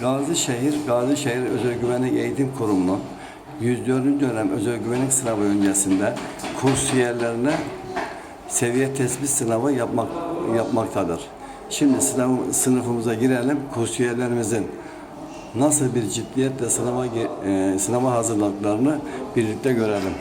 Gazişehir, Gazişehir Özel Güvenlik Eğitim Kurumu'nun 104. dönem özel güvenlik sınavı öncesinde kursiyerlerine seviye tespit sınavı yapmak yapmaktadır. Şimdi sınav, sınıfımıza girelim. Kursiyerlerimizin nasıl bir ciddiyetle sınava e, sınava hazırlıklarını birlikte görelim.